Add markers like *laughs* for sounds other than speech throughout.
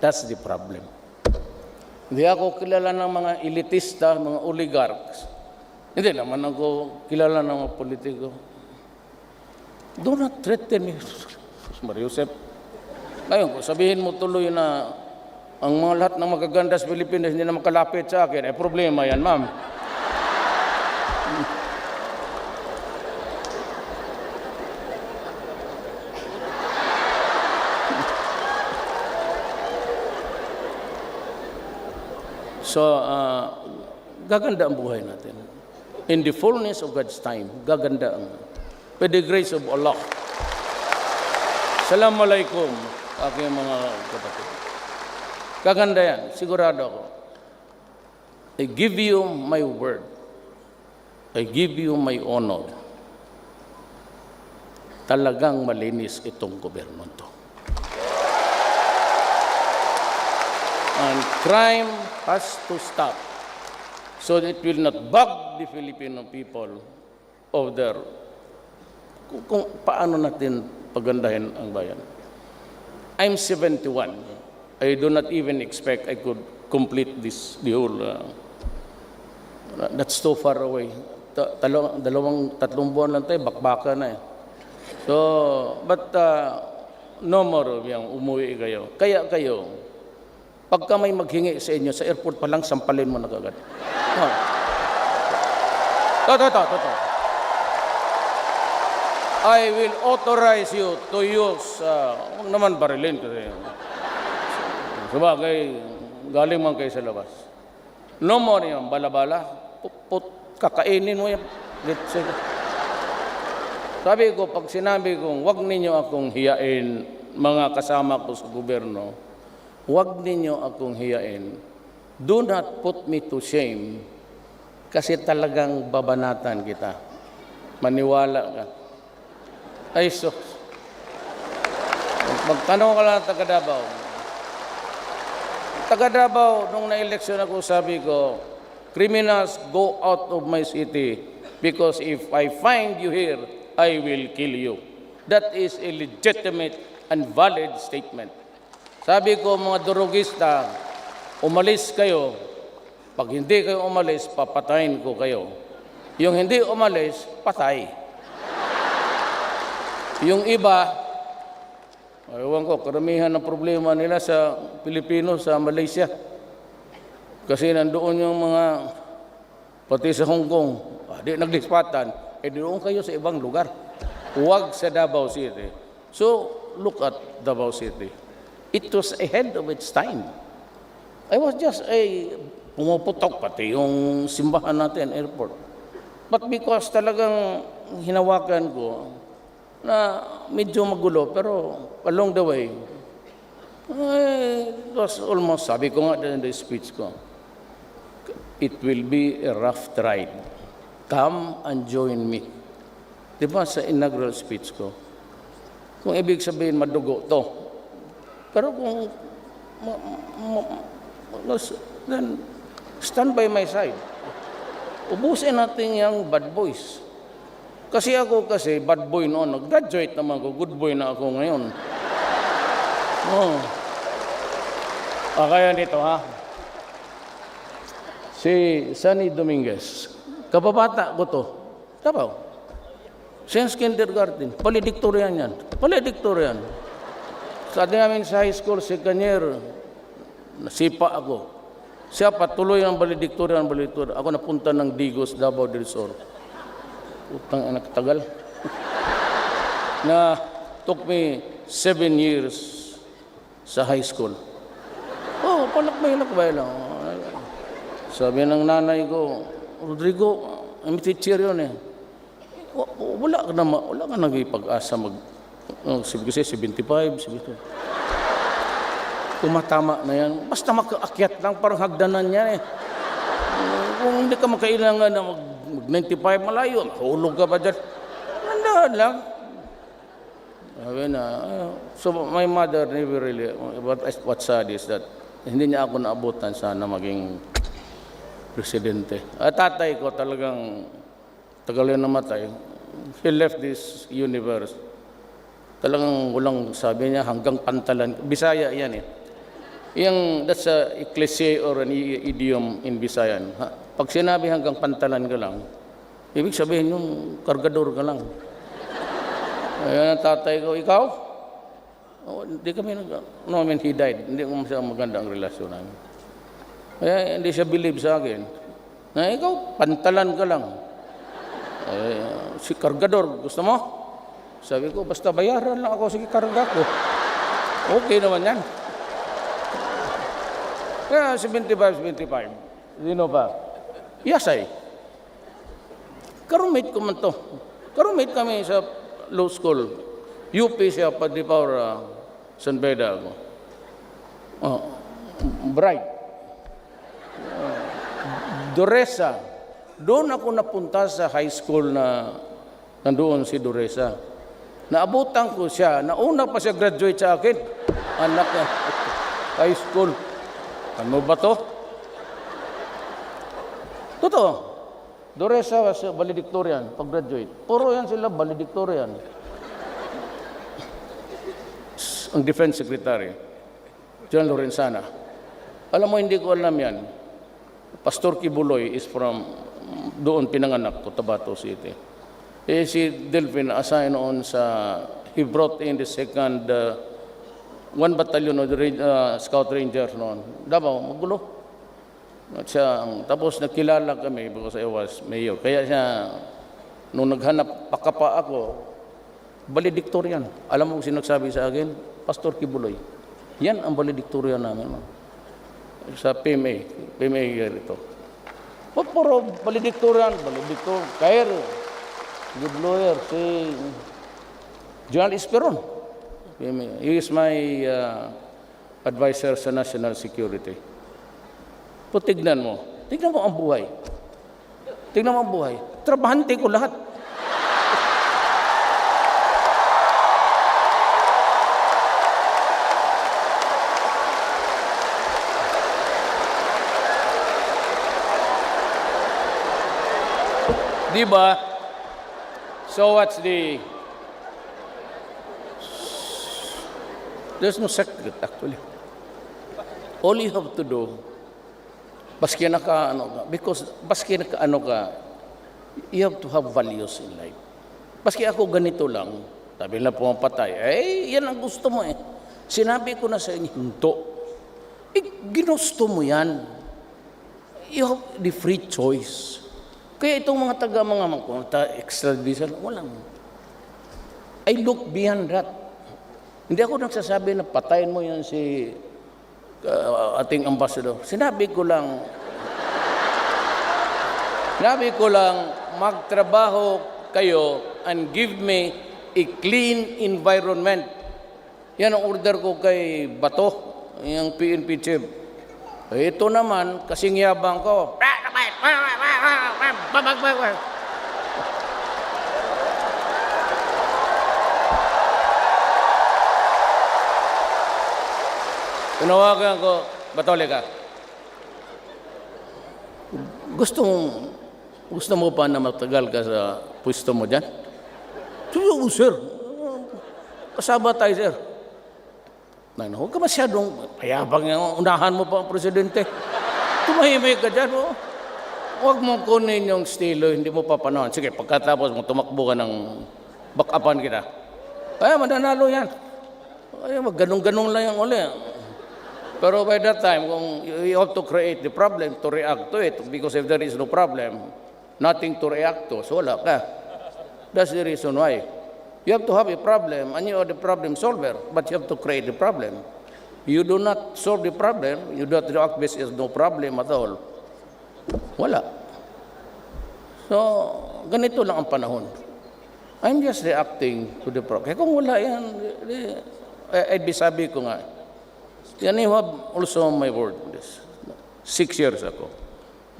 That's the problem. Hindi ako kilala ng mga elitista, mga oligarchs. Hindi naman ako kilala ng mga politiko. Do not threaten me. Maria Josep. Ngayon, kung sabihin mo tuloy na ang mga lahat ng magaganda sa Pilipinas hindi na makalapit sa akin, eh problema yan, ma'am. So, ah, gaganda ang buhay natin. In the fullness of God's time, gaganda ang with the grace of Allah. Assalamualaikum, aking mga kapatid. Gaganda yan, sigurado ako. I give you my word. I give you my honor. Talagang malinis itong gobyerno to. And crime has to stop so that it will not bug the Filipino people of their kung, kung paano natin pagandahin ang bayan. I'm 71. I do not even expect I could complete this the whole uh, that's too far away. Ta- talo- dalawang tatlong buwan lang tayo bakbaka na eh. So, but uh, no more yung umuwi kayo. Kaya kayo, pagka may maghingi sa inyo, sa airport pa lang, sampalin mo na kagad. Oh. To, to, to, to, to. I will authorize you to use, uh, huwag naman barilin kasi. Sabagay, galing man kayo sa labas. No more yung bala-bala. Put, kakainin mo yan. Let's say. Sabi ko, pag sinabi kong, wag ninyo akong hiyain, mga kasama ko sa gobyerno, wag ninyo akong hiyain. Do not put me to shame kasi talagang babanatan kita. Maniwala ka. Ay, sus. Magtanong ka lang taga Davao. Taga Davao, nung na-eleksyon ako, sabi ko, criminals go out of my city because if I find you here, I will kill you. That is a legitimate and valid statement. Sabi ko, mga durugista, umalis kayo. Pag hindi kayo umalis, papatayin ko kayo. Yung hindi umalis, patay. Yung iba, ewan ko, karamihan ng problema nila sa Pilipino, sa Malaysia. Kasi nandoon yung mga, pati sa Hong Kong, ah, di naglispatan, eh doon kayo sa ibang lugar. Huwag sa Davao City. So, look at Davao City. It was ahead of its time. I was just a pumuputok pati yung simbahan natin, airport. But because talagang hinawakan ko na medyo magulo, pero along the way, eh, it was almost, sabi ko nga in the speech ko, it will be a rough ride. Come and join me. Di ba sa inaugural speech ko, kung ibig sabihin madugo to, pero kung ma, ma, ma, then stand by my side. Ubusin natin yung bad boys. Kasi ako kasi, bad boy noon. Nag-graduate naman ako. Good boy na ako ngayon. *laughs* Oh. Ah, kaya nito ha. Si Sunny Dominguez. Kababata ko to. Tabaw. Since kindergarten. Valedictorian yan. Valedictorian. Sa ating namin sa high school, second year, nasipa ako. Siya patuloy ang valedictorian, valedictorian. Ako napunta ng Digos, Davao del Sur. Utang anak tagal. *laughs* na took me seven years sa high school. Oh, palakbay lakbay lang. Sabi ng nanay ko, Rodrigo, ang teacher yun eh. "Wa- Wala ka na, wala ka nag-ipag-asa mag, oh, sabi kasi 75, 72. Tumatama na yan. Basta makaakyat lang, parang hagdanan niya eh. Kung hindi ka makailangan na mag, mag 95 malayo, mahulog ka pa dyan. Handaan lang. Sabi na, ah, so my mother never really, what, what's sad is that hindi niya ako naabutan sana maging presidente. At tatay ko talagang tagal yun namatay. He left this universe. Talagang walang sabi niya hanggang pantalan. Bisaya yan eh. Yung, that's a cliche or an idiom in Visayan. Ha? Pag sinabi hanggang pantalan ka lang, ibig sabihin yung kargador ka lang. *laughs* Ayan ang tatay ko, ikaw? Oh, hindi kami nag... No, I mean, he died. Hindi ko siya maganda ang relasyon namin. Kaya hindi siya believe sa akin. Na ikaw, pantalan ka lang. Eh, si kargador, gusto mo? Sabi ko, basta bayaran lang ako, sige karga ko. Okay naman yan. Kaya 75, 75. Sino ba? Yasay. Karumate ko man to. Karumate kami sa law school. UP siya, Padre Paura, San Beda ako. Oh, bright. Oh, Doresa. Doon ako napunta sa high school na nandoon si Doresa. Naabutan ko siya. Nauna pa siya graduate sa akin. Anak niya. High school. Ano ba to? Totoo. Doresa was valedictorian pag-graduate. Puro yan sila valedictorian. Ang defense secretary, John Lorenzana. Alam mo, hindi ko alam yan. Pastor Kibuloy is from doon pinanganak, Cotabato City. Eh, si Delphine assigned on sa, he brought in the second, uh, one battalion of the uh, Scout Rangers noon. Davao, magulo. At siya, tapos nakilala kami because I was mayor. Kaya siya, nung naghanap pakapa ako, valedictorian. Alam mo kung sinagsabi sa akin? Pastor Kibuloy. Yan ang valedictorian namin. no? Sa PMA. PMA ito. Puro valedictorian, valedictorian. Kaya, good lawyer, si John Esperon. He is my uh, advisor sa national security. O tignan mo. Tignan mo ang buhay. Tignan mo ang buhay. Trabahante ko lahat. Di ba? So what's the... There's no secret actually. All you have to do Baski naka ano ka, because baski naka ano ka, you have to have values in life. Baski ako ganito lang, sabi na pumapatay, eh, yan ang gusto mo eh. Sinabi ko na sa inyo, hinto. Eh, ginusto mo yan. You have the free choice. Kaya itong mga taga mga mga extradition, walang. I look beyond that. Hindi ako nagsasabi na patayin mo yan si uh, ating ambassador. Sinabi ko lang, sinabi ko lang, magtrabaho kayo and give me a clean environment. Yan ang order ko kay Bato, yung PNP chief. Ito naman, kasing yabang ko. Tinawagan ko, Batole ka. Gusto mo, gusto mo pa na matagal ka sa pwesto mo dyan? Oo, sir. Kasama tayo, sir. Na, huwag ka masyadong payabang unahan mo pa ang presidente. Tumahimik ka dyan, oh. Huwag mo kunin yung estilo, hindi mo papanahon. Sige, pagkatapos mo, tumakbo ka ng backupan kita. Kaya mananalo yan. Ay, mag ganun-ganun lang yung uli. Pero by that time, kung you have to create the problem to react to it, because if there is no problem, nothing to react to, so wala ka. That's the reason why. You have to have a problem, and you are the problem solver, but you have to create the problem. You do not solve the problem, you do not react based as no problem at all. Wala. So, ganito lang ang panahon. I'm just reacting to the problem. Kaya kung wala yan, eh, I'd be sabi ko nga, yan you have also my word. This. Six years ago.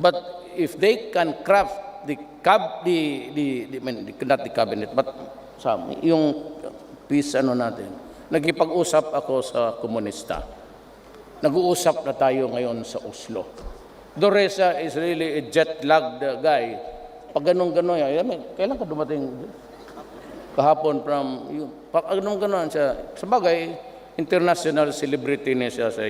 But if they can craft the cab, the, the, the, I mean, not the cabinet, but some, yung peace ano natin, nagkipag-usap ako sa komunista. Nag-uusap na tayo ngayon sa Oslo. Doresa is really a jet-lagged guy. Pag ganun-ganun, yan, kailan ka dumating? Kahapon from, pag ganun-ganun siya, sa bagay, international celebrity niya siya sa